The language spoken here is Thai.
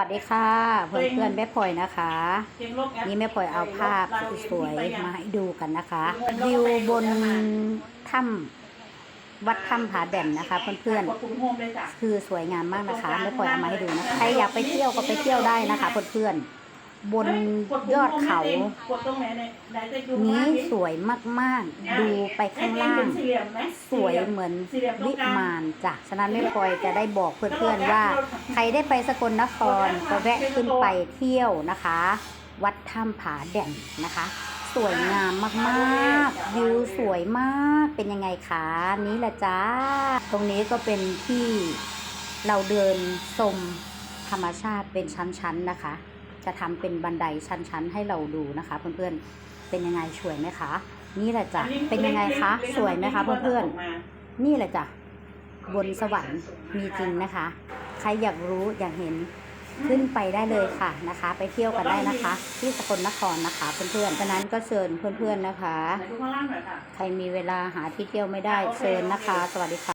สวัสดีค่ะเพื่อนเพื่อนๆแม่พลอยนะคะเกมโลกแอปนี่แม่พลอยเอาภาพสวยๆมาให้ดูกันนะคะวิวบนถ้ำวัดถ้ำผาแด่นนะคะ เพื่อนกดปุ่มโฮมเลยจ้ะๆคือสวยงามมากนะคะแม่พลอยเอามาให้ดูนะคะใครอยากไปเที่ยวก็ไปเที่ยวได้นะคะ เพื่อนๆ บนยอดเขากดตรงไหนเนี่ยไหนจะดูนี้สวยมากๆ ดูไปข้างล่างเป็นสี่เหลี่ยมไหมสวยเหมือนวิมานจ้ะฉะนั้นแม่พลอยจะได้บอกเพื่อนๆว่า ใครได้ไปสกลนครก็แวะขึ้นไปเที่ยวนะคะ วัดถ้ำผาแด่นนะคะ สวยงามมากๆ วิวสวยมากเป็นยังไงคะนี้แหละจ้าตรงนี้ก็เป็นที่เราเดินชมธรรมชาติเป็นชั้นๆนะคะ จะทำเป็นบันไดชั้นๆ ให้เราดูนะคะ เพื่อนๆ เป็นยังไงสวยไหมคะ นี่แหละจ้ะ เป็นยังไงคะ สวยไหมคะ เพื่อนๆ นี่แหละจ้ะ บนสวรรค์มีจริงนะคะ ใครอยากรู้อยากเห็นขึ้นไปได้เลยค่ะนะคะ ไปเที่ยวกันได้นะคะ ที่สกลนครนะคะ เพื่อนๆฉะนั้นก็เชิญเพื่อนๆนะคะไหนดูข้างล่างหน่อยค่ะใครมีเวลาหาที่เที่ยวไม่ได้เชิญนะคะ สวัสดีค่ะ